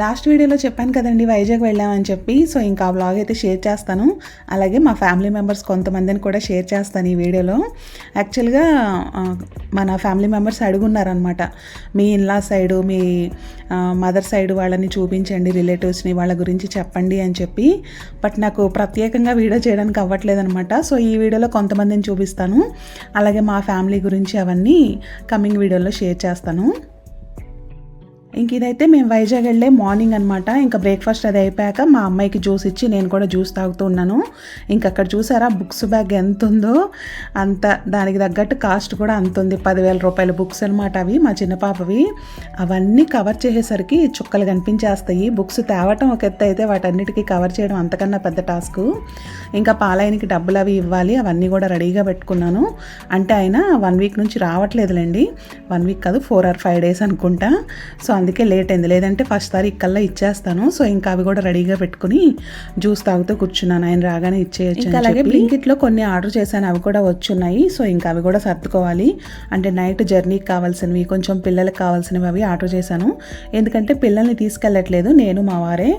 Last వీడియోలో చెప్పాను కదండి వైజాగ్ వెళ్ళామని చెప్పి. సో ఇంకా ఆ బ్లాగ్ అయితే షేర్ చేస్తాను. అలాగే మా ఫ్యామిలీ మెంబర్స్ కొంతమందిని కూడా షేర్ చేస్తాను ఈ వీడియోలో. యాక్చువల్గా మన ఫ్యామిలీ మెంబర్స్ అడుగున్నారనమాట మీ ఇన్లా సైడు మీ మదర్ సైడ్ వాళ్ళని చూపించండి రిలేటివ్స్ని వాళ్ళ గురించి చెప్పండి అని చెప్పి. బట్ నాకు ప్రత్యేకంగా వీడియో చేయడానికి అవ్వట్లేదనమాట సో ఈ వీడియోలో కొంతమందిని చూపిస్తాను. అలాగే మా ఫ్యామిలీ గురించి అవన్నీ కమింగ్ వీడియోలో షేర్ చేస్తాను. ఇంక ఇదైతే మేము వైజాగ్ వెళ్ళే మార్నింగ్ అనమాట ఇంకా బ్రేక్ఫాస్ట్ అది అయిపోయాక మా అమ్మాయికి జ్యూస్ ఇచ్చి నేను కూడా జ్యూస్ తాగుతూ ఉన్నాను. ఇంకా అక్కడ చూసారా బుక్స్ బ్యాగ్ ఎంత ఉందో? అంత దానికి తగ్గట్టు కాస్ట్ కూడా అంత ఉంది. పదివేల రూపాయల బుక్స్ అనమాట అవి మా చిన్న పాపవి. అవన్నీ కవర్ చేసేసరికి చుక్కలు కనిపించేస్తాయి. బుక్స్ తేవటం ఒక ఎత్తు అయితే వాటన్నిటికీ కవర్ చేయడం అంతకన్నా పెద్ద టాస్క్. ఇంకా పాలయనికి డబ్బులు అవి ఇవ్వాలి అవన్నీ కూడా రెడీగా పెట్టుకున్నాను. అంటే ఆయన వన్ వీక్ నుంచి రావట్లేదులేండి. వన్ వీక్ కాదు ఫోర్ ఆర్ ఫైవ్ డేస్ అనుకుంటా. సో అందుకే లేట్ అయింది. లేదంటే ఫస్ట్ తారీఖు కల్లా ఇచ్చేస్తాను. సో ఇంకా అవి కూడా రెడీగా పెట్టుకుని జ్యూస్ తాగుతూ కూర్చున్నాను. ఆయన రాగానే ఇచ్చేయచ్చు అలాగే బ్లింకిట్లో కొన్ని ఆర్డర్ చేశాను. అవి కూడా వచ్చున్నాయి. సో ఇంకా అవి కూడా సర్దుకోవాలి. అంటే నైట్ జర్నీకి కావాల్సినవి కొంచెం పిల్లలకు కావాల్సినవి అవి ఆర్డర్ చేశాను. ఎందుకంటే పిల్లల్ని తీసుకెళ్ళట్లేదు. నేను మా వారే.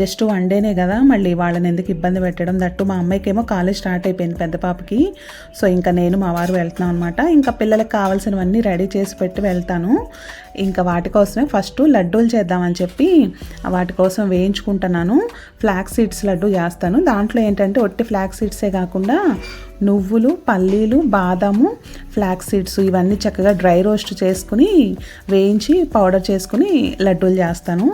జస్ట్ వన్ డేనే కదా. మళ్ళీ వాళ్ళని ఎందుకు ఇబ్బంది పెట్టడం? దట్టు మా అమ్మాయికేమో కాలేజ్ స్టార్ట్ అయిపోయింది పెద్ద పాపకి. సో ఇంకా నేను మా వారు వెళ్తున్నాం అనమాట ఇంకా పిల్లలకు కావాల్సినవన్నీ రెడీ చేసి పెట్టి వెళ్తాను. ఇంకా వాటి కోసమే ఫస్ట్ లడ్డూలు చేద్దామని చెప్పి వాటి కోసం వేయించుకుంటున్నాను. ఫ్లాక్ సీడ్స్ లడ్డు చేస్తాను. దాంట్లో ఏంటంటే ఒట్టి ఫ్లాక్ సీడ్సే కాకుండా నువ్వులు పల్లీలు బాదము ఫ్లాక్ సీడ్స్ ఇవన్నీ చక్కగా డ్రై రోస్ట్ చేసుకుని వేయించి పౌడర్ చేసుకుని లడ్డూలు చేస్తాను.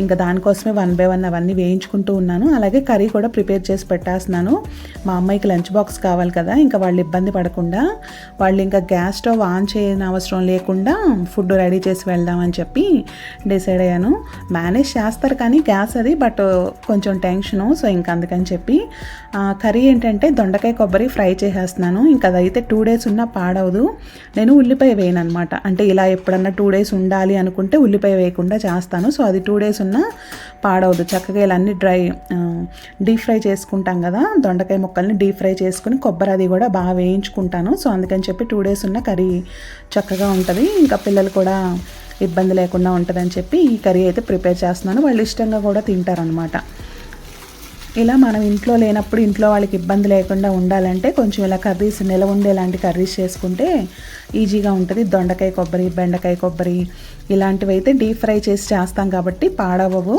ఇంకా దానికోసమే వన్ బై వన్ అవన్నీ వేయించుకుంటూ ఉన్నాను. అలాగే కర్రీ కూడా ప్రిపేర్ చేసి పెట్టేస్తున్నాను. మా అమ్మాయికి లంచ్ బాక్స్ కావాలి కదా ఇంకా వాళ్ళు ఇబ్బంది పడకుండా వాళ్ళు ఇంకా గ్యాస్ స్టవ్ ఆన్ చేయని అవసరం లేకుండా ఫుడ్ రెడీ చేసి వెళ్దామని చెప్పి డిసైడ్ అయ్యాను. మేనేజ్ చేస్తారు కానీ గ్యాస్ అది బట్ కొంచెం టెన్షను సో ఇంకా అందుకని చెప్పి కర్రీ ఏంటంటే దొండకాయ కొబ్బరి ఫ్రై చేసేస్తున్నాను. ఇంకా అదైతే టూ డేస్ ఉన్నా పాడవదు. నేను ఉల్లిపాయ వేయను అనమాట అంటే ఇలా ఎప్పుడన్నా టూ డేస్ ఉండాలి అనుకుంటే ఉల్లిపాయ వేయకుండా చేస్తాను. సో అది టూ డేస్ ఉన్నా పాడవదు. చక్కగా ఇలా అన్ని డ్రై డీప్ ఫ్రై చేసుకుంటాం కదా. దొండకాయ ముక్కల్ని డీప్ ఫ్రై చేసుకుని కొబ్బరి అది కూడా బాగా వేయించుకుంటాను. సో అందుకని చెప్పి టూ డేస్ ఉన్న కర్రీ చక్కగా ఉంటుంది. ఇంకా పిల్లలు కూడా ఇబ్బంది లేకుండా ఉంటుందని చెప్పి ఈ కర్రీ అయితే ప్రిపేర్ చేస్తున్నాను. వాళ్ళు ఇష్టంగా కూడా తింటారనమాట ఇలా మనం ఇంట్లో లేనప్పుడు ఇంట్లో వాళ్ళకి ఇబ్బంది లేకుండా ఉండాలంటే కొంచెం ఇలా కర్రీస్ నిలవ ఉండేలాంటి కర్రీస్ చేసుకుంటే ఈజీగా ఉంటుంది. దొండకాయ కొబ్బరి బెండకాయ కొబ్బరి ఇలాంటివి అయితే డీప్ ఫ్రై చేసి చేస్తాం కాబట్టి పాడవవు.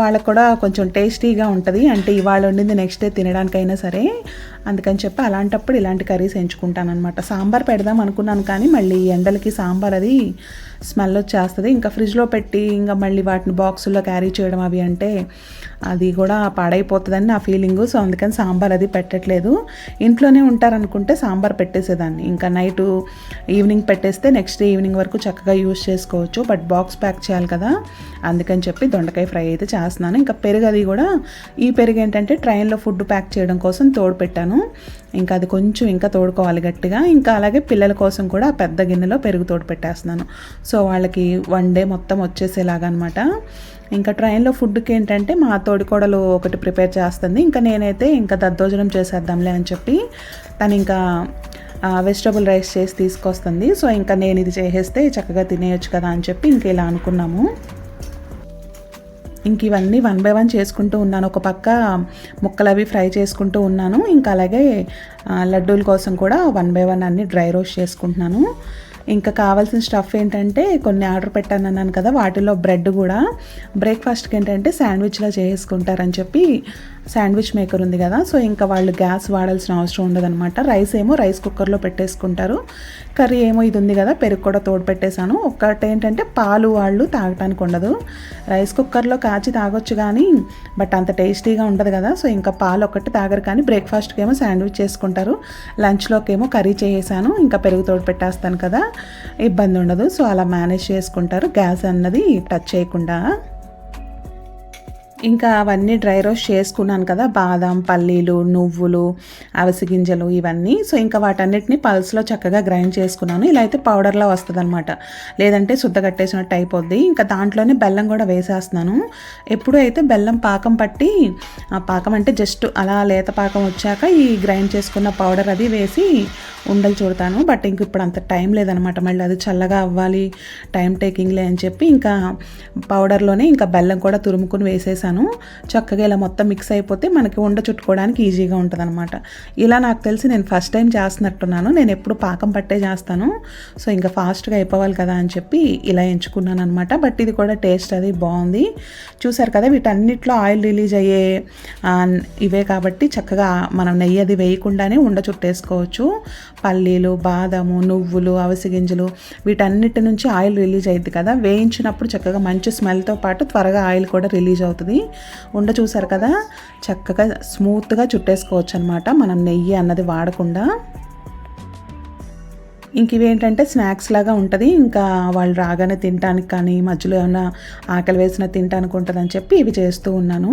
వాళ్ళకు కూడా కొంచెం టేస్టీగా ఉంటుంది. అంటే ఇవాళ వండింది నెక్స్ట్ డే తినడానికైనా సరే అందుకని చెప్పి అలాంటప్పుడు ఇలాంటి కర్రీస్ ఎంచుకుంటాను అనమాట సాంబార్ పెడదాం అనుకున్నాను కానీ మళ్ళీ ఎండలకి సాంబార్ అది స్మెల్ వచ్చేస్తుంది. ఇంకా ఫ్రిడ్జ్లో పెట్టి ఇంకా మళ్ళీ వాటిని బాక్సుల్లో క్యారీ చేయడం అవి అంటే అది కూడా పాడైపోతుందని నా ఫీలింగు. సో అందుకని సాంబార్ అది పెట్టట్లేదు. ఇంట్లోనే ఉంటారనుకుంటే సాంబార్ పెట్టేసేదాన్ని. ఇంకా నైట్ ఈవినింగ్ పెట్టేస్తే నెక్స్ట్ డే ఈవినింగ్ వరకు చక్కగా యూస్ చేసుకోవచ్చు. బట్ బాక్స్ ప్యాక్ చేయాలి కదా. అందుకని చెప్పి దొండకాయ ఫ్రై అయితే చేస్తున్నాను. ఇంకా పెరుగు అది కూడా ఈ పెరుగు ఏంటంటే ట్రైన్లో ఫుడ్ ప్యాక్ చేయడం కోసం తోడు పెట్టాను. ఇంకా అది కొంచెం ఇంకా తోడుకోవాలి గట్టిగా. ఇంకా అలాగే పిల్లల కోసం కూడా పెద్ద గిన్నెలో పెరుగు తోడు పెట్టేస్తున్నాను. సో వాళ్ళకి వన్ డే మొత్తం వచ్చేసేలాగా అనమాట ఇంకా ట్రైన్లో ఫుడ్కి ఏంటంటే మా తోడికోడలు ఒకటి ప్రిపేర్ చేస్తుంది. ఇంకా నేనైతే ఇంకా దద్దోజనం చేసేద్దాంలే అని చెప్పి తను ఇంకా వెజిటబుల్ రైస్ చేసి తీసుకొస్తుంది. సో ఇంకా నేను ఇది చేసేస్తే చక్కగా తినేయొచ్చు కదా అని చెప్పి ఇంకా ఇలా అనుకున్నాము. ఇంక ఇవన్నీ వన్ బై వన్ చేసుకుంటూ ఉన్నాను. ఒక పక్క ముక్కలు అవి ఫ్రై చేసుకుంటూ ఉన్నాను. ఇంకా అలాగే లడ్డూల కోసం కూడా వన్ బై వన్ అన్ని డ్రై రోస్ట్ చేసుకుంటున్నాను. ఇంకా కావాల్సిన స్టఫ్ ఏంటంటే కొన్ని ఆర్డర్ పెట్టాను అన్నాను కదా వాటిలో బ్రెడ్ కూడా. బ్రేక్ఫాస్ట్కి ఏంటంటే శాండ్విచ్లా చేసుకుంటారని చెప్పి శాండ్విచ్ మేకర్ ఉంది కదా సో ఇంకా వాళ్ళు గ్యాస్ వాడాల్సిన అవసరం ఉండదన్నమాట. రైస్ ఏమో రైస్ కుక్కర్లో పెట్టేసుకుంటారు. కర్రీ ఏమో ఇది ఉంది కదా పెరుగు కూడా తోడు పెట్టేశాను. ఒక్కటి ఏంటంటే పాలు వాళ్ళు తాగటానికి ఉండదు. రైస్ కుక్కర్లో కాచి తాగొచ్చు కానీ బట్ అంత టేస్టీగా ఉండదు కదా సో ఇంకా పాలు ఒక్కటి తాగరు కానీ బ్రేక్ఫాస్ట్కి ఏమో శాండ్విచ్ చేసుకుంటారు. లంచ్లోకి ఏమో కర్రీ చేసేసాను ఇంకా పెరుగు తోడు పెట్టేస్తాను కదా ఇబ్బంది ఉండదు. సో అలా మేనేజ్ చేసుకుంటారు. గ్యాస్ అన్నది టచ్ చేయకుండా ఇంకా అవన్నీ డ్రై రోస్ట్ చేసుకున్నాను కదా బాదం పల్లీలు నువ్వులు అవిసి గింజలు ఇవన్నీ. సో ఇంకా వాటన్నిటిని పల్స్లో చక్కగా గ్రైండ్ చేసుకున్నాను. ఇలా అయితే పౌడర్లో వస్తుంది అనమాట లేదంటే శుద్ధ కట్టేసినట్టు అయిపోద్ది. ఇంకా దాంట్లోనే బెల్లం కూడా వేసేస్తున్నాను. ఎప్పుడు అయితే బెల్లం పాకం పట్టి ఆ పాకం అంటే జస్ట్ అలా లేత పాకం వచ్చాక ఈ గ్రైండ్ చేసుకున్న పౌడర్ అది వేసి ఉండలు చూడతాను. బట్ ఇంక ఇప్పుడు అంత టైం లేదనమాట మళ్ళీ అది చల్లగా అవ్వాలి టైం టేకింగ్లే అని చెప్పి ఇంకా పౌడర్లోనే ఇంకా బెల్లం కూడా తురుముకుని వేసేసాను. చక్కగా ఇలా మొత్తం మిక్స్ అయిపోతే మనకి ఉండ చుట్టుకోవడానికి ఈజీగా ఉంటుంది అనమాట ఇలా నాకు తెలిసి నేను ఫస్ట్ టైం చేస్తున్నట్టున్నాను. నేను ఎప్పుడు పాకం పట్టే చేస్తాను. సో ఇంకా ఫాస్ట్గా అయిపోవాలి కదా అని చెప్పి ఇలా ఎంచుకున్నాను అనమాట బట్ ఇది కూడా టేస్ట్ అది బాగుంది. చూసారు కదా వీటన్నిటిలో ఆయిల్ రిలీజ్ అయ్యే ఇవే కాబట్టి చక్కగా మనం నెయ్యి అది వేయకుండానే ఉండ చుట్టేసుకోవచ్చు. పల్లీలు బాదము నువ్వులు అవిసి గింజలు వీటన్నిటి నుంచి ఆయిల్ రిలీజ్ అయ్యింది కదా. వేయించినప్పుడు చక్కగా మంచి స్మెల్తో పాటు త్వరగా ఆయిల్ కూడా రిలీజ్ అవుతుంది. ఉండ చూసారు కదా చక్కగా స్మూత్గా చుట్టేసుకోవచ్చు అనమాట మనం నెయ్యి అన్నది వాడకుండా. ఇంక ఇవేంటంటే స్నాక్స్ లాగా ఉంటుంది. ఇంకా వాళ్ళు రాగానే తినడానికి కానీ మధ్యలో ఏమైనా ఆకలి వేసిన తినడానికి ఉంటుందని చెప్పి ఇవి చేస్తూ ఉన్నాను.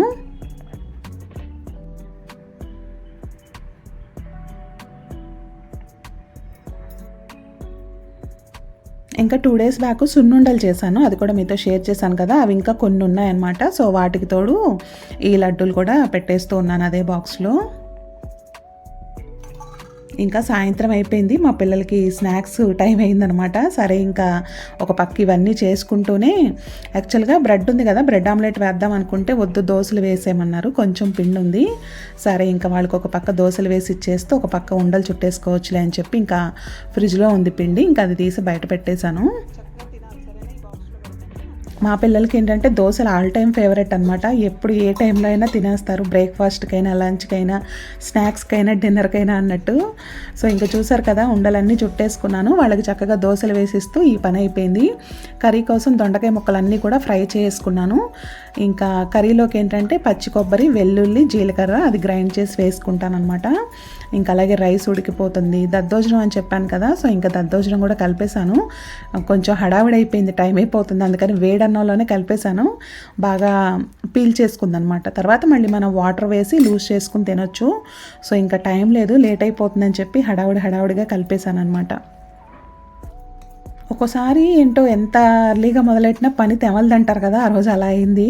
ఇంకా టూ డేస్ బ్యాక్ సున్నుండలు చేశాను. అది కూడా మీతో షేర్ చేశాను కదా. అవి ఇంకా కొన్ని ఉన్నాయన్నమాట సో వాటికి తోడు ఈ లడ్డూలు కూడా పెట్టేస్తూ ఉన్నాను అదే బాక్స్లో ఇంకా సాయంత్రం అయిపోయింది. మా పిల్లలకి స్నాక్స్ టైం అయిందనమాట. సరే ఇంకా ఒక పక్క ఇవన్నీ చేసుకుంటూనే యాక్చువల్గా బ్రెడ్ ఉంది కదా బ్రెడ్ ఆమ్లెట్ వేద్దాం అనుకుంటే వద్దు దోశలు వేసేయమన్నారు. కొంచెం పిండి ఉంది. సరే ఇంకా వాళ్ళకి ఒక పక్క దోశలు వేసి ఇచ్చేస్తే ఒక పక్క ఉండలు చుట్టేసుకోవచ్చులే అని చెప్పి ఇంకా ఫ్రిడ్జ్లో ఉంది పిండి. ఇంకా అది తీసి బయట పెట్టేశాను. మా పిల్లలకి ఏంటంటే దోశలు ఆల్ టైమ్ ఫేవరెట్ అనమాట ఎప్పుడు ఏ టైంలో అయినా తినేస్తారు. బ్రేక్ఫాస్ట్కైనా లంచ్కైనా స్నాక్స్కైనా డిన్నర్కైనా అన్నట్టు. సో ఇంకా చూసారు కదా ఉండలన్నీ చుట్టేసుకున్నాను. వాళ్ళకి చక్కగా దోశలు వేసిస్తూ ఈ పని అయిపోయింది. కర్రీ కోసం దొండకాయ ముక్కలన్నీ కూడా ఫ్రై చేసుకున్నాను. ఇంకా కర్రీలోకి ఏంటంటే పచ్చి కొబ్బరి వెల్లుల్లి జీలకర్ర అది గ్రైండ్ చేసి వేసుకుంటాను అనమాట ఇంకా అలాగే రైస్ ఉడికిపోతుంది. దద్దోజనం అని చెప్పాను కదా సో ఇంకా దద్దోజనం కూడా కలిపేశాను. కొంచెం హడావిడి అయిపోయింది టైం అయిపోతుంది. అందుకని వేడన్నంలోనే కలిపేశాను. బాగా పీల్ చేసుకుందనమాట. తర్వాత మళ్ళీ మనం వాటర్ వేసి లూజ్ చేసుకుని తినొచ్చు. సో ఇంకా టైం లేదు లేట్ అయిపోతుందని చెప్పి హడావిడి హడావిడిగా కలిపేశాను అనమాట ఒక్కోసారి ఏంటో ఎంత అర్లీగా మొదలెట్టినా పని తెమలదంటారు కదా ఆ రోజు అలా అయింది.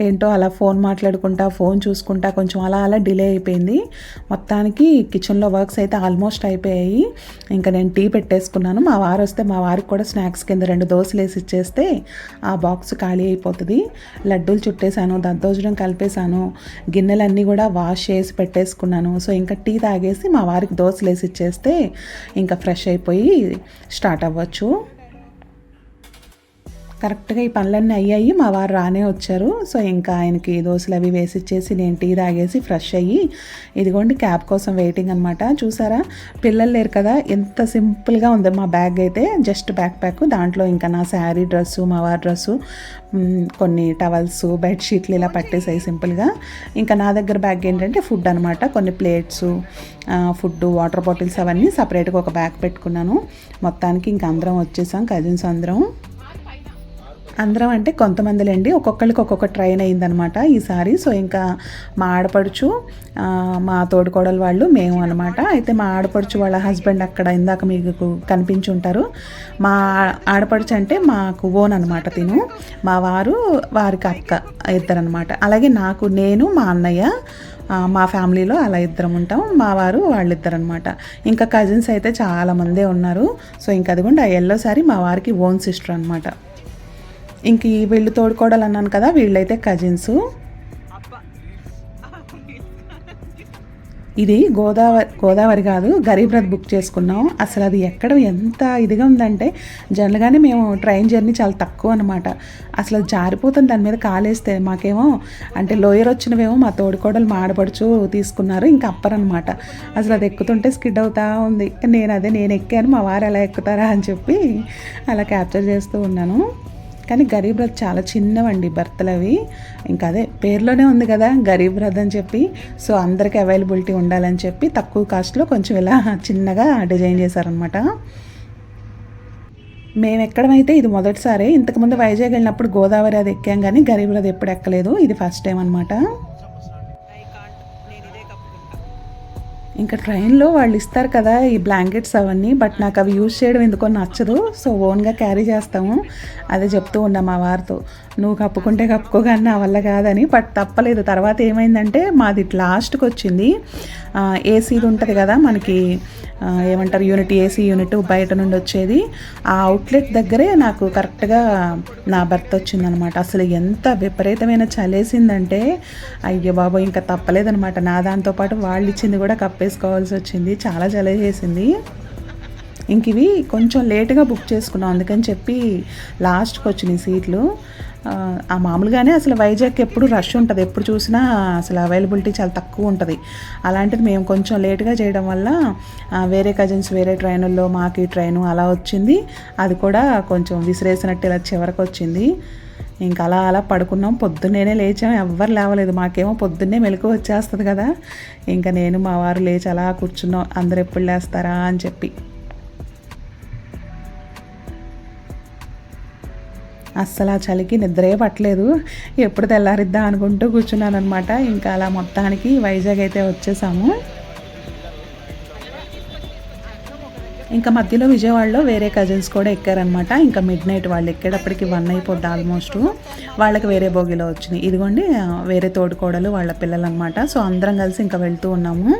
ఏంటో అలా ఫోన్ మాట్లాడుకుంటా ఫోన్ చూసుకుంటా కొంచెం అలా అలా డిలే అయిపోయింది. మొత్తానికి కిచెన్లో వర్క్స్ అయితే ఆల్మోస్ట్ అయిపోయాయి. ఇంకా నేను టీ పెట్టేసుకున్నాను. మా వారు వస్తే మా వారికి కూడా స్నాక్స్ కింద రెండు దోశలు వేసి ఇచ్చేస్తే ఆ బాక్స్ ఖాళీ అయిపోతుంది. లడ్డూలు చుట్టేశాను దద్దోజనం కలిపేశాను గిన్నెలన్నీ కూడా వాష్ చేసి పెట్టేసుకున్నాను. సో ఇంకా టీ తాగేసి మా వారికి దోశలు వేసి ఇచ్చేస్తే ఇంకా ఫ్రెష్ అయిపోయి స్టార్ట్ అవ్వచ్చు. కరెక్ట్గా ఈ పనులన్నీ అయ్యాయి. మా వారు రానే వచ్చారు. సో ఇంకా ఆయనకి దోశలు అవి వేసి ఇచ్చేసి నేను టీ తాగేసి ఫ్రెష్ అయ్యి ఇదిగోండి క్యాబ్ కోసం వెయిటింగ్ అనమాట చూసారా? పిల్లలు లేరు కదా? ఎంత సింపుల్గా ఉంది మా బ్యాగ్ అయితే. Just backpack. దాంట్లో ఇంకా నా శారీ డ్రెస్సు మా వారి డ్రెస్సు కొన్ని టవల్స్ బెడ్షీట్లు ఇలా పట్టేసాయి సింపుల్గా. ఇంకా నా దగ్గర బ్యాగ్ ఏంటంటే ఫుడ్ అనమాట కొన్ని ప్లేట్స్ ఫుడ్ వాటర్ బాటిల్స్ అవన్నీ సపరేట్గా ఒక బ్యాగ్ పెట్టుకున్నాను. మొత్తానికి ఇంకా అందరం వచ్చేసాం కజిన్స్ అందరం. అందరం అంటే కొంతమందిలేండి ఒక్కొక్కరికి ఒక్కొక్క ట్రైన్ అయిందనమాట ఈసారి సో ఇంకా మా ఆడపడుచు మా తోడుకోడలు వాళ్ళు మేము అనమాట. అయితే మా ఆడపడుచు వాళ్ళ హస్బెండ్ అక్కడ ఇందాక మీకు కనిపించి ఉంటారు. మా ఆడపడుచు అంటే మాకు ఓన్ అనమాట తిను. మా వారు వారికి అక్క ఇద్దరనమాట. అలాగే నాకు నేను మా అన్నయ్య మా ఫ్యామిలీలో అలా ఇద్దరం ఉంటాం. మా వారు వాళ్ళిద్దరు అనమాట ఇంకా కజిన్స్ అయితే చాలామందే ఉన్నారు. సో ఇంకా అదిగోండి ఆ ఎల్లో సారీ మా వారికి ఓన్ సిస్టర్ అనమాట. ఇంక వీళ్ళు తోడుకోడలు అన్నాను కదా వీళ్ళైతే కజిన్స్ ఇది గోదావరి గోదావరి కాదు గరీబ్ రథ్ బుక్ చేసుకున్నాం. అసలు అది ఎక్కడ ఎంత ఇదిగా ఉందంటే జనరల్గానే మేము ట్రైన్ జర్నీ చాలా తక్కువ అనమాట అసలు జారిపోతుంది దాని మీద కాలేస్తే మాకేమో అంటే లోయర్ వచ్చినవేమో మా తోడుకోడలు మాడపడుచు తీసుకున్నారు ఇంకా అప్పరనమాట అసలు అది ఎక్కుతుంటే స్కిడ్ అవుతా ఉంది. నేను అదే నేను ఎక్కాను మా వారు ఎలా ఎక్కుతారా అని చెప్పి అలా క్యాప్చర్ చేస్తూ ఉన్నాను. కానీ గరీబ్ రథ్ చాలా చిన్నవండి బర్త్లు అవి. ఇంకా అదే పేర్లోనే ఉంది కదా గరీబ్ రథ్ అని చెప్పి. సో అందరికీ అవైలబిలిటీ ఉండాలని చెప్పి తక్కువ కాస్ట్లో కొంచెం ఇలా చిన్నగా డిజైన్ చేశారనమాట మేము ఎక్కడమైతే ఇది మొదటిసారి. ఇంతకుముందు వైజాగ్ వెళ్ళినప్పుడు గోదావరి అది ఎక్కాం కానీ గరీబ్ రథ్ ఎప్పుడు ఎక్కలేదు. ఇది ఫస్ట్ టైం అనమాట ఇంకా ట్రైన్లో వాళ్ళు ఇస్తారు కదా ఈ బ్లాంకెట్స్ అవన్నీ బట్ నాకు అవి యూజ్ చేయడం ఎందుకో నచ్చదు. సో ఓన్గా క్యారీ చేస్తాము. అదే చెప్తూ ఉన్నా మా వారితో. నువ్వు కప్పుకుంటే కప్పుకోగానే నా వల్ల కాదని. బట్ తప్పలేదు. తర్వాత ఏమైందంటే మాది లాస్ట్కి వచ్చింది. ఏసీది ఉంటుంది కదా మనకి ఏమంటారు యూనిట్ ఏసీ యూనిట్ బయట నుండి వచ్చేది. ఆ అవుట్లెట్ దగ్గరే నాకు కరెక్ట్గా నా బర్త్ వచ్చిందనమాట. అసలు ఎంత విపరీతమైన చలేసిందంటే అయ్యో బాబు ఇంకా తప్పలేదనమాట. నా దాంతోపాటు వాళ్ళు ఇచ్చింది కూడా కప్పేసుకోవాల్సి వచ్చింది చాలా చలేసేసింది ఇంక ఇవి కొంచెం లేట్గా బుక్ చేసుకున్నాం అందుకని చెప్పి లాస్ట్కి వచ్చినాయి సీట్లు. ఆ, మామూలుగానే అసలు వైజాగ్ ఎప్పుడు రష్ ఉంటుంది ఎప్పుడు చూసినా అసలు అవైలబిలిటీ చాలా తక్కువ ఉంటుంది. అలాంటిది మేము కొంచెం లేట్గా చేయడం వల్ల వేరే కజిన్స్ వేరే ట్రైనుల్లో మాకు ఈ ట్రైను అలా వచ్చింది. అది కూడా కొంచెం విసిరేసినట్టు ఇలా చివరికి వచ్చింది. ఇంకా అలా అలా పడుకున్నాం. పొద్దున్నేనే లేచాం. ఎవ్వరు లేవలేదు. మాకేమో పొద్దున్నే మెలకు వచ్చేస్తుంది కదా. ఇంకా నేను మా వారు లేచి అలా కూర్చున్నాం. అందరు ఎప్పుడు లేస్తారా అని చెప్పి. అస్సలు ఆ చలికి నిద్రే పట్టలేదు. ఎప్పుడు తెల్లారిద్దా అనుకుంటూ కూర్చున్నాను అనమాట ఇంకా అలా మొత్తానికి వైజాగ్ అయితే వచ్చేసాము. ఇంకా మధ్యలో విజయవాడలో వేరే కజిన్స్ కూడా ఎక్కారనమాట ఇంకా మిడ్ నైట్ వాళ్ళు ఎక్కేటప్పటికి వన్ అయిపోద్ది ఆల్మోస్ట్ వాళ్ళకి వేరే బోగిలో వచ్చినాయి. ఇదిగోండి వేరే తోడుకోడలు వాళ్ళ పిల్లలు అనమాట సో అందరం కలిసి ఇంకా వెళ్తూ ఉన్నాము.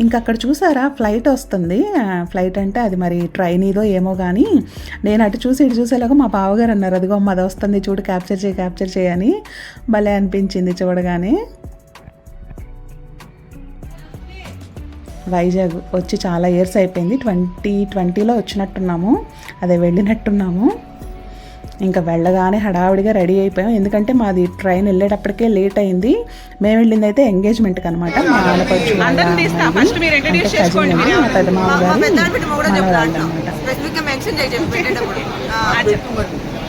ఇంకా అక్కడ చూసారా? ఫ్లైట్ వస్తుంది. ఫ్లైట్ అంటే అది మరి ట్రైన్ ఇదో ఏమో కానీ నేను అటు చూసి ఇటు చూసేలాగా మా బావగారు అన్నారు అదిగో అది వస్తుంది చూడు క్యాప్చర్ చేయి క్యాప్చర్ చేయని భలే అనిపించింది చూడగానే. వైజాగ్ వచ్చి చాలా ఇయర్స్ అయిపోయింది. ట్వంటీ ట్వంటీలో వచ్చినట్టున్నాము. అదే వెళ్ళినట్టున్నాము. ఇంకా వెళ్ళగానే హడావిడిగా రెడీ అయిపోయాం. ఎందుకంటే మాది ట్రైన్ వెళ్ళేటప్పటికే లేట్ అయింది. మేము వెళ్ళింది అయితే ఎంగేజ్మెంట్కి అనమాట మా ఆడపడుచు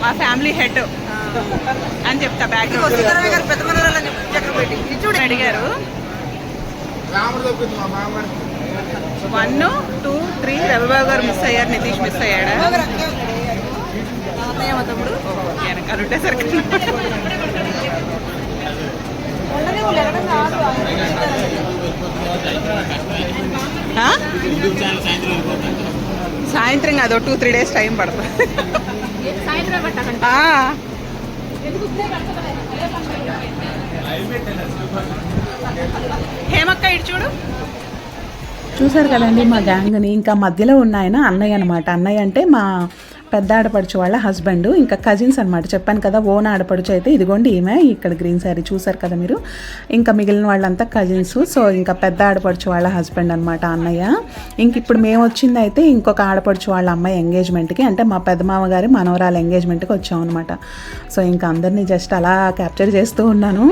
మా ఫ్యామిలీ హెడ్ అని చెప్తా బ్యాక్గ్రౌండ్ అడిగారు. వన్ టూ త్రీ రవిబాబు గారు మిస్ అయ్యారు నితీష్ మిస్ అయ్యాడా? బాగా మా తమ్ముడు వెనకాల ఉండేసరికి ఉండనే సాయంత్రం కాదు టూ త్రీ డేస్ టైం పడుతుంది హేమక్క ఇటు చూడు. చూసారు కదండి మా గ్యాంగ్ని ఇంకా మధ్యలో ఉన్నాయన అన్నయ్య అనమాట అన్నయ్య అంటే మా పెద్ద ఆడపడుచు వాళ్ళ హస్బెండ్ ఇంకా కజిన్స్ అనమాట చెప్పాను కదా ఓన్ ఆడపడుచు అయితే ఇదిగోండి ఈమె ఇక్కడ గ్రీన్ శారీ చూసారు కదా మీరు. ఇంకా మిగిలిన వాళ్ళంతా కజిన్స్ సో ఇంకా పెద్ద ఆడపడుచు వాళ్ళ హస్బెండ్ అనమాట అన్నయ్య. ఇంక ఇప్పుడు మేము వచ్చింది అయితే ఇంకొక ఆడపడుచు వాళ్ళ అమ్మాయి ఎంగేజ్మెంట్కి అంటే మా పెద్దమామ గారి మనవరాలు ఎంగేజ్మెంట్కి వచ్చాం అనమాట సో ఇంకా అందరినీ జస్ట్ అలా క్యాప్చర్ చేస్తూ ఉన్నాను.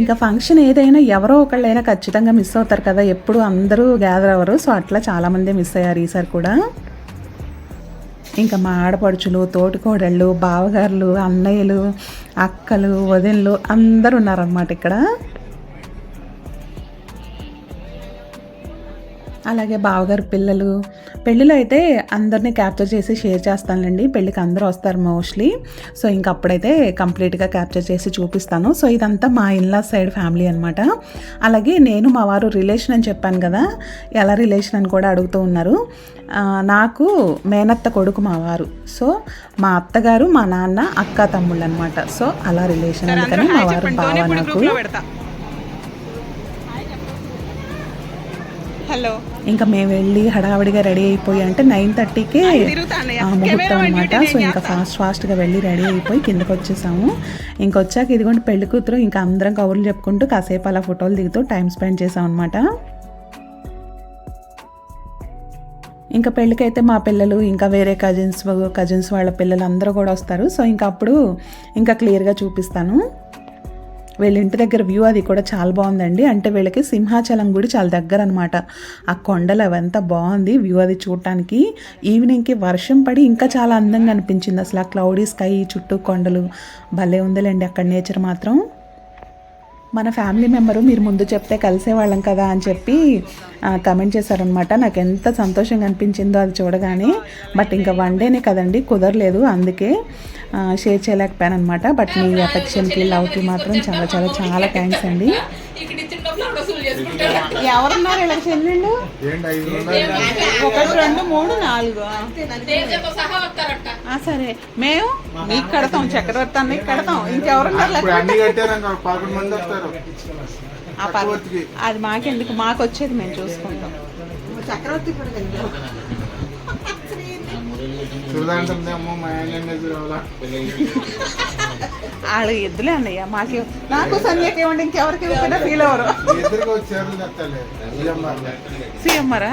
ఇంకా ఫంక్షన్ ఏదైనా ఎవరో ఒకళ్ళైనా ఖచ్చితంగా మిస్ అవుతారు కదా ఎప్పుడు అందరూ గ్యాదర్ అవ్వరు. సో అట్లా చాలామంది మిస్ అయ్యారు ఈసారి కూడా. ఇంకా మా ఆడపడుచులు తోటికోడళ్ళు బావగారులు అన్నయ్యలు అక్కలు వదినలు అందరూ ఉన్నారనమాట ఇక్కడ. అలాగే బావగారు పిల్లలు. పెళ్ళిలో అయితే అందరినీ క్యాప్చర్ చేసి షేర్ చేస్తానులేండి. పెళ్ళికి అందరూ వస్తారు మోస్ట్లీ సో ఇంక అప్పుడైతే కంప్లీట్గా క్యాప్చర్ చేసి చూపిస్తాను. సో ఇదంతా మా ఇన్లా సైడ్ ఫ్యామిలీ అనమాట అలాగే నేను మా వారు రిలేషన్ అని చెప్పాను కదా. ఎలా రిలేషన్ అని కూడా అడుగుతూ ఉన్నారు. నాకు మేనత్త కొడుకు మా వారు. సో మా అత్తగారు మా నాన్న అక్క తమ్ముళ్ళు అనమాట సో అలా రిలేషన్ అందుకని మా వారు బావ నాకు హలో. ఇంకా మేము వెళ్ళి హడావిడిగా రెడీ అయిపోయి అంటే నైన్ థర్టీకే. ముహూర్తం అనమాట సో ఇంకా. ఫాస్ట్ ఫాస్ట్గా వెళ్ళి రెడీ అయిపోయి కిందకి వచ్చేసాము. ఇంకొచ్చాక ఇదిగోండి పెళ్ళి కూతురు ఇంకా అందరం కబుర్లు చెప్పుకుంటూ కాసేపు అలా ఫోటోలు దిగుతూ టైం స్పెండ్ చేసాం అనమాట ఇంకా పెళ్ళికైతే మా పిల్లలు ఇంకా వేరే కజిన్స్ కజిన్స్ వాళ్ళ పిల్లలు అందరూ కూడా వస్తారు. సో ఇంకా అప్పుడు ఇంకా క్లియర్గా చూపిస్తాను. వీళ్ళ ఇంటి దగ్గర వ్యూ అది కూడా చాలా బాగుందండి. అంటే వీళ్ళకి సింహాచలం గుడి చాలా దగ్గర అనమాట ఆ కొండలు అవంతా బాగుంది. వ్యూ అది చూడటానికి. ఈవినింగ్కి వర్షం పడి ఇంకా చాలా అందంగా అనిపించింది. అసలు ఆ క్లౌడీ స్కై చుట్టూ కొండలు. భలే ఉందిలేండి అక్కడ నేచర్ మాత్రం. మన ఫ్యామిలీ మెంబరు మీరు ముందు చెప్తే కలిసేవాళ్ళం కదా అని చెప్పి కమెంట్ చేశారనమాట నాకు ఎంత సంతోషంగా అనిపించిందో అది చూడగానే. బట్ ఇంకా వన్ డేనే కదండి. కుదరలేదు. అందుకే షేర్ చేయలేకపోయాను అనమాట బట్ మీ అఫెక్షన్కి లవ్కి మాత్రం చాలా చాలా చాలా థ్యాంక్స్ అండి. ఎవరున్నారు ఇలా చెల్లెళ్ళు? ఒకటి రెండు మూడు నాలుగు. ఆ, సరే. మేము మీకు కడతాం చక్రవర్తి అన్నకి కడతాం. ఇంకెవరున్నారు. అది మాకెందుకు? మాకు వచ్చేది మేము చూసుకుంటాం. చక్రవర్తి వాళ్ళు ఎద్దులే అన్నయ్య మాకు నాకు సంధ్యకి ఇవ్వండి ఇంకెవరికి ఇవ్వకుండా ఫీల్ అవ్వరు. సీఎమ్మరా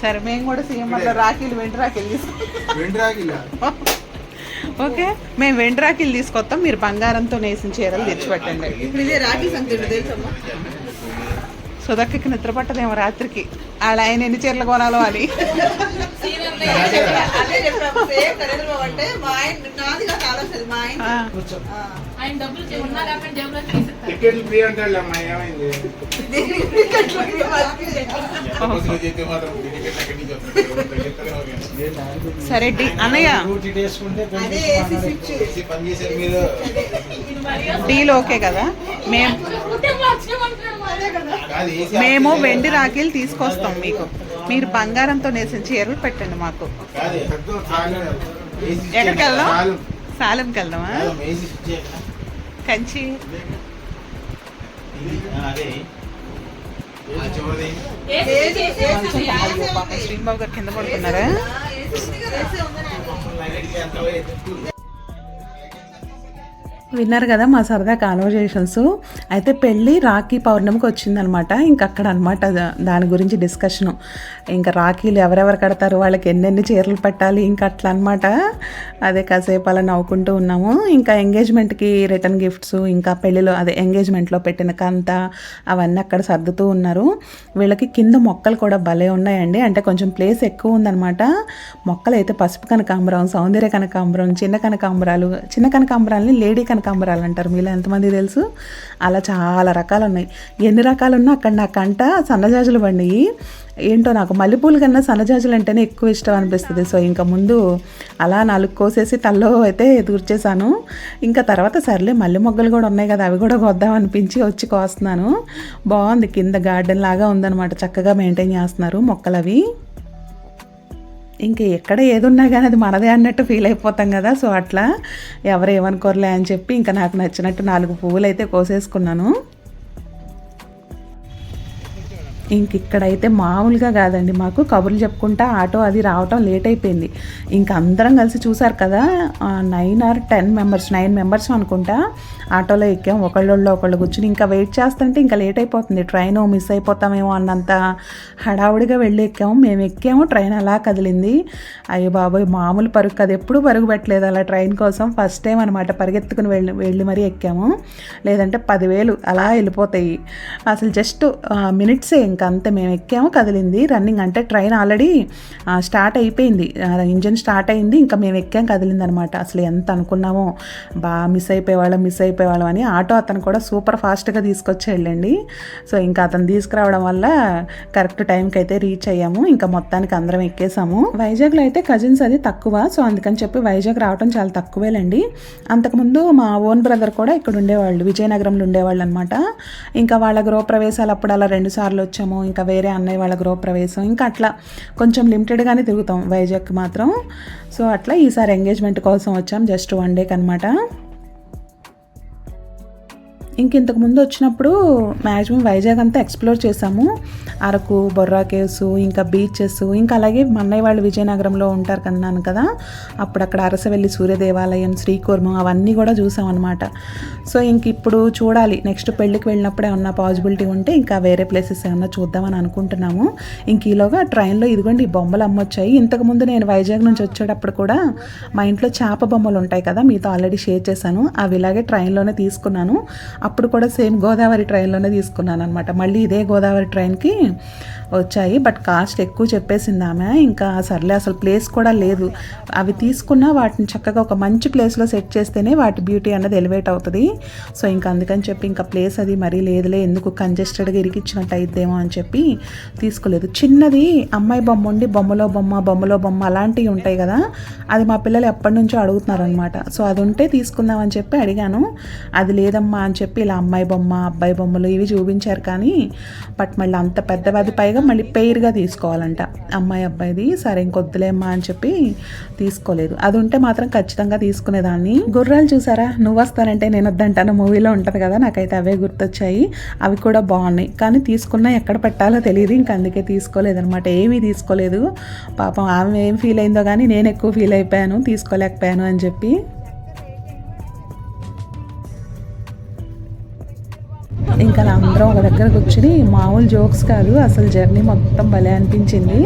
సరే మేము కూడా సీఎంఆర్లో రాఖీలు వెండి రాఖీలు తీసుకుంటాం. ఓకే మేము వెండి రాఖీలు తీసుకొస్తాం మీరు బంగారంతో నేసిన చీరలు తెచ్చిపెట్టండి. ఇప్పుడు ఇదే రాఖీ సంఖ్య తెలుసమ్మా. సుధక్కకి నిద్ర పట్టదేమో రాత్రికి. వాళ్ళ ఆయన ఎన్ని చీరలు కొనాలో అని. సరే అన్నయ్య. డీల్ ఓకే కదా? మేము. మేము వెండి రాఖీలు తీసుకొస్తాం మీకు. మీరు బంగారంతో నేసిన చీరలు పెట్టండి మాకు. ఎక్కడికి వెళ్దాం సాలంకి వెళ్దామా? కంచి. శ్రీబాబు గారు కింద పడుతున్నారా విన్నారు కదా మా సరదా కాన్వర్జేషన్స్ అయితే పెళ్ళి రాఖీ పౌర్ణమికి వచ్చిందనమాట. ఇంకా అక్కడ అనమాట దాని గురించి డిస్కషను ఇంకా రాఖీలు ఎవరెవరు కడతారు? వాళ్ళకి ఎన్నెన్ని చీరలు పెట్టాలి? ఇంకా అట్లా అనమాట. అదే కాసేపు అలా నవ్వుకుంటూ ఉన్నాము. ఇంకా ఎంగేజ్మెంట్కి రిటర్న్ గిఫ్ట్స్ ఇంకా పెళ్ళిలో అదే ఎంగేజ్మెంట్లో పెట్టిన కంత అవన్నీ అక్కడ సర్దుతూ ఉన్నారు. వీళ్ళకి కింద మొక్కలు కూడా భలే ఉన్నాయండి. అంటే కొంచెం ప్లేస్ ఎక్కువ ఉందన్నమాట మొక్కలు అయితే పసుపు కనకాంబరం సౌందర్య కనకాంబరం చిన్న కనకాంబరాలు చిన్న కనకాంబరాలని లేడీ కనకాంబరాలు అంటారు మీలో ఎంతమంది తెలుసు? అలా చాలా రకాలు ఉన్నాయి ఎన్ని రకాలు ఉన్నా అక్కడ నా కంట సన్నజాజులు పండియి ఏంటో నాకు మల్లెపూలు కన్నా సన్నజాజులు అంటేనే ఎక్కువ ఇష్టం అనిపిస్తుంది. సో ఇంకా ముందు అలా నాలుగు కోసేసి తల్లో అయితే దూర్చేశాను ఇంకా తర్వాత సర్లే మల్లె మొగ్గలు కూడా ఉన్నాయి కదా అవి కూడా కొద్దాం అనిపించి వచ్చి కోస్తున్నాను. బాగుంది కింద గార్డెన్ లాగా ఉందన్నమాట చక్కగా మెయింటైన్ చేస్తున్నారు మొక్కలు అవి ఇంక ఎక్కడ ఏదున్నా కానీ అది మనదే అన్నట్టు ఫీల్ అయిపోతాం కదా. సో అట్లా ఎవరు ఏమనుకోరులే అని చెప్పి ఇంకా నాకు నచ్చినట్టు నాలుగు పువ్వులు అయితే కోసేసుకున్నాను. ఇంక ఇక్కడైతే మామూలుగా కాదండి. మాకు కబుర్లు చెప్పుకుంటా ఆటో అది రావటం లేట్ అయిపోయింది. ఇంక అందరం కలిసి చూసారు కదా nine or ten members nine members అనుకుంటా ఆటోలో ఎక్కాం. ఒకళ్ళొళ్ళు ఒకళ్ళు కూర్చుని ఇంకా వెయిట్ చేస్తుంటే ఇంకా లేట్ అయిపోతుంది. ట్రైన్ మిస్ అయిపోతామేమో అన్నంత హడావుడిగా వెళ్ళి ఎక్కాము మేము ఎక్కాము ట్రైన్ అలా కదిలింది. అయ్యో బాబోయ్ మామూలు పరుగు కదా. ఎప్పుడు పరుగు పెట్టలేదు అలా ట్రైన్ కోసం. ఫస్ట్ టైం అనమాట పరిగెత్తుకుని వెళ్ళి వెళ్ళి మరీ ఎక్కాము. లేదంటే పదివేలు అలా వెళ్ళిపోతాయి. అసలు జస్ట్ మినిట్సే ఇంకా అంతే మేము ఎక్కాము కదిలింది. రన్నింగ్ అంటే ట్రైన్ ఆల్రెడీ స్టార్ట్ అయిపోయింది. ఇంజన్ స్టార్ట్ అయింది ఇంకా మేము ఎక్కాం కదిలింది అనమాట అసలు ఎంత అనుకున్నామో. బాగా మిస్ అయిపోయేవాళ్ళం మిస్ అయిపోయేవాళ్ళం అని ఆటో అతను కూడా సూపర్ ఫాస్ట్గా తీసుకొచ్చి వెళ్ళండి. సో ఇంకా అతను తీసుకురావడం వల్ల కరెక్ట్ టైంకి అయితే రీచ్ అయ్యాము. ఇంకా మొత్తానికి అందరం ఎక్కేసాము. వైజాగ్లో అయితే కజిన్స్ అది తక్కువ. సో అందుకని చెప్పి వైజాగ్ రావడం చాలా తక్కువేలండి. అంతకుముందు మా ఓన్ బ్రదర్ కూడా ఇక్కడ ఉండేవాళ్ళు విజయనగరంలో ఉండేవాళ్ళు అనమాట ఇంకా వాళ్ళ గృహప్రవేశాలు అప్పుడు అలా రెండు సార్లు వచ్చాము ఇంకా వేరే అన్నయ్య వాళ్ళ గృహప్రవేశం ఇంకా అట్లా కొంచెం లిమిటెడ్గానే తిరుగుతాం వైజాగ్ మాత్రం. సో అట్లా ఈసారి ఎంగేజ్మెంట్ కోసం వచ్చాం జస్ట్ వన్ డేకి అనమాట ఇంక ఇంతకుముందు వచ్చినప్పుడు మ్యాక్సిమం వైజాగ్ అంతా ఎక్స్ప్లోర్ చేసాము అరకు బొర్రా కేవ్స్ ఇంకా బీచెస్ ఇంకా అలాగే మన్నయ్య వాళ్ళు విజయనగరంలో ఉంటారు కన్నాను కదా అప్పుడు అక్కడ అరసవెల్లి సూర్య దేవాలయం శ్రీకూర్మం అవన్నీ కూడా చూసామన్నమాట. సో ఇంక ఇప్పుడు చూడాలి. నెక్స్ట్ పెళ్ళికి వెళ్ళినప్పుడు ఏమన్నా పాసిబిలిటీ ఉంటే ఇంకా వేరే ప్లేసెస్ ఏమన్నా చూద్దామని అనుకుంటున్నాము. ఇంక ఈలోగా ట్రైన్లో ఇదిగోండి ఈ బొమ్మలు అమ్మొచ్చాయి. ఇంతకుముందు నేను వైజాగ్ నుంచి వచ్చేటప్పుడు కూడా మా ఇంట్లో చేప బొమ్మలు ఉంటాయి కదా మీతో ఆల్రెడీ షేర్ చేశాను. అవి ఇలాగే ట్రైన్లోనే తీసుకున్నాను. అప్పుడు కూడా సేమ్ గోదావరి ట్రైన్లోనే తీసుకున్నాను అనమాట మళ్ళీ ఇదే గోదావరి ట్రైన్కి వచ్చాయి బట్ కాస్ట్ ఎక్కువ చెప్పేసింది ఆమె. ఇంకా సర్లే అసలు ప్లేస్ కూడా లేదు. అవి తీసుకున్నా వాటిని చక్కగా ఒక మంచి ప్లేస్లో సెట్ చేస్తేనే వాటి బ్యూటీ అన్నది ఎలివేట్ అవుతుంది. సో ఇంకా అందుకని చెప్పి ఇంకా ప్లేస్ అది మరీ లేదులే ఎందుకు కంజెస్టెడ్గా ఇరికిచ్చినట్టు అయిద్దేమో అని చెప్పి తీసుకోలేదు. చిన్నది అమ్మాయి బొమ్మ ఉండి బొమ్మలో బొమ్మ బొమ్మలో బొమ్మ అలాంటివి ఉంటాయి కదా అది మా పిల్లలు ఎప్పటి నుంచో అడుగుతున్నారు అనమాట సో అది ఉంటే తీసుకుందామని చెప్పి అడిగాను. అది లేదమ్మా అని చెప్పి ఇలా అమ్మాయి బొమ్మ అబ్బాయి బొమ్మలు ఇవి చూపించారు కానీ బట్ మళ్ళీ అంత పెద్దది పైగా మళ్ళీ పెయిర్గా తీసుకోవాలంట. అమ్మాయి అబ్బాయిది సరే ఇంకొద్దులేమ్మా అని చెప్పి తీసుకోలేదు. అది ఉంటే మాత్రం ఖచ్చితంగా తీసుకునేదాన్ని. గుర్రాలు చూసారా? నువ్వు వస్తానంటే నేను వద్దంటాను మూవీలో ఉంటుంది కదా నాకైతే అవే గుర్తొచ్చాయి. అవి కూడా బాగున్నాయి. కానీ తీసుకున్నా ఎక్కడ పెట్టాలో తెలియదు ఇంక అందుకే తీసుకోలేదనమాట ఏమీ తీసుకోలేదు. పాపం ఆమె ఏం ఫీల్ అయిందో కానీ నేను ఎక్కువ ఫీల్ అయిపోయాను తీసుకోలేకపోయాను అని చెప్పి ఇంకా అందరం ఒక దగ్గర కూర్చుని మామూలు జోక్స్ కాదు అసలు జర్నీ మొత్తం భలే అనిపించింది.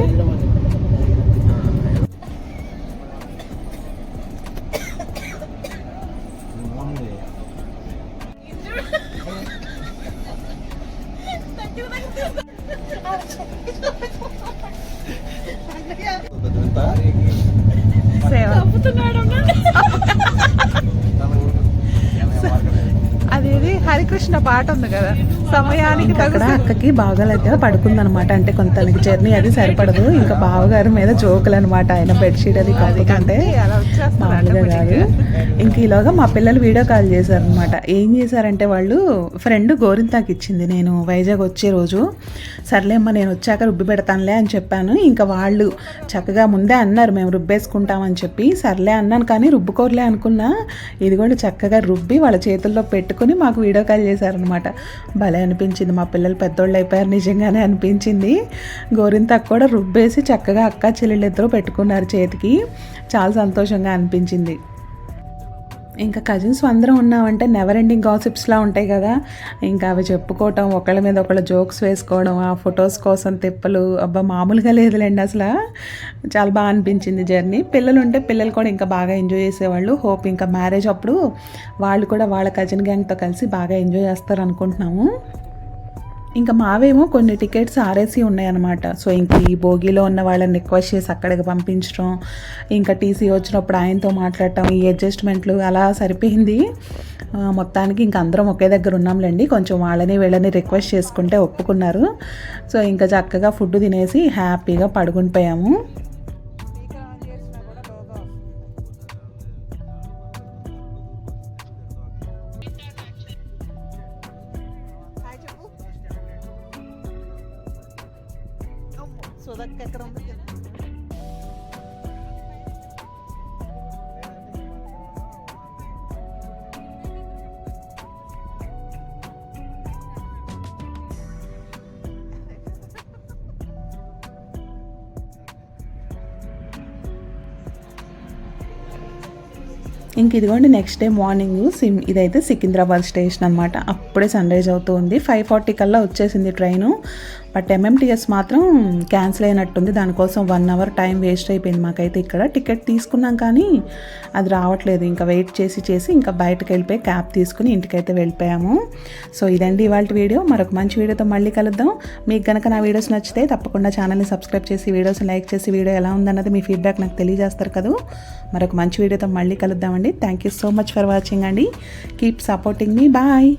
పాట ఉంది కదా. సమయానికి అక్కడ అక్కకి బాగాలేక పడుకుందనమాట. అంటే కొంతనికి జర్నీ అది సరిపడదు. ఇంకా బావగారి మీద జోకులు అనమాట. ఆయన బెడ్షీట్ అది కప్పుకుంటే వచ్చేస్తారు మామూలుగా కాదు. ఇంక ఈలోగా మా పిల్లలు వీడియో కాల్ చేశారనమాట. ఏం చేశారంటే వాళ్ళు ఫ్రెండ్ గోరింతాకి ఇచ్చింది. నేను వైజాగ్ వచ్చే రోజు సర్లే అమ్మ నేను వచ్చాక రుబ్బి పెడతానులే అని చెప్పాను. ఇంకా వాళ్ళు చక్కగా ముందే అన్నారు మేము రుబ్బేసుకుంటామని చెప్పి. సర్లే అన్నాను కానీ రుబ్బుకోరలే అనుకున్నా. ఇది కూడా చక్కగా రుబ్బి వాళ్ళ చేతుల్లో పెట్టుకుని మాకు వీడియో కాల్ చేశారనమాట భలే అనిపించింది మా పిల్లలు పెద్దోళ్ళు అయిపోయారు నిజంగానే అనిపించింది. గోరింతాకు కూడా రుబ్బేసి చక్కగా అక్క చెల్లెళ్ళిద్దరూ పెట్టుకున్నారు చేతికి. చాలా సంతోషంగా అనిపించింది. ఇంకా కజిన్స్ అందరం ఉన్నామంటే నెవర్ ఎండింగ్ గాసిప్స్లా ఉంటాయి కదా. ఇంకా అవి చెప్పుకోవటం ఒకళ్ళ మీద ఒకళ్ళ జోక్స్ వేసుకోవడం ఆ ఫొటోస్ కోసం తిప్పలు. అబ్బా మామూలుగా లేదులేండి అసలు. చాలా బాగా అనిపించింది జర్నీ పిల్లలు ఉంటే పిల్లలు కూడా ఇంకా బాగా ఎంజాయ్ చేసేవాళ్ళు. హోప్ ఇంకా మ్యారేజ్ అప్పుడు వాళ్ళు కూడా వాళ్ళ కజిన్ గ్యాంగ్తో కలిసి బాగా ఎంజాయ్ చేస్తారు అనుకుంటున్నాము ఇంకా మావేమో కొన్ని టికెట్స్ ఆర్ఏసీ ఉన్నాయన్నమాట. సో ఇంక ఈ భోగిలో ఉన్న వాళ్ళని రిక్వెస్ట్ చేసి అక్కడికి పంపించడం ఇంకా టీసీ వచ్చినప్పుడు ఆయనతో మాట్లాడటం ఈ అడ్జస్ట్మెంట్లు అలా సరిపోయింది. మొత్తానికి ఇంక అందరం ఒకే దగ్గర ఉన్నాంలేండి. కొంచెం వాళ్ళని వీళ్ళని రిక్వెస్ట్ చేసుకుంటే ఒప్పుకున్నారు. సో ఇంకా చక్కగా ఫుడ్ తినేసి హ్యాపీగా పడుకుని పోయాము. ఇంక ఇదిగోండి నెక్స్ట్ డే మార్నింగ్ సిమ్ ఇదైతే సికింద్రాబాద్ స్టేషన్ అనమాట అప్పుడే సన్ రైజ్ అవుతుంది. ఫైవ్ ఫార్టీ కల్లా వచ్చేసింది ట్రైను బట్ ఎంఎంటీఎస్ మాత్రం క్యాన్సిల్ అయినట్టుంది. దానికోసం వన్ అవర్ టైం వేస్ట్ అయిపోయింది మాకైతే ఇక్కడ. టికెట్ తీసుకున్నాం కానీ అది రావట్లేదు. ఇంకా వెయిట్ చేసి చేసి ఇంకా బయటకు వెళ్ళిపోయి క్యాబ్ తీసుకుని ఇంటికైతే వెళ్ళిపోయాము. సో ఇదండి ఇవాళ వీడియో. మరొక మంచి వీడియోతో మళ్ళీ కలుద్దాం. మీకు కనుక నా వీడియోస్ నచ్చితే తప్పకుండా ఛానల్ని సబ్స్క్రైబ్ చేసి వీడియోస్ లైక్ చేసి వీడియో ఎలా ఉందన్నది మీ ఫీడ్బ్యాక్ నాకు తెలియజేస్తారు కదా. మరొక మంచి వీడియోతో మళ్ళీ కలుద్దామండి. Thank you so much for watching అండి. కీప్ సపోర్టింగ్ మీ బాయ్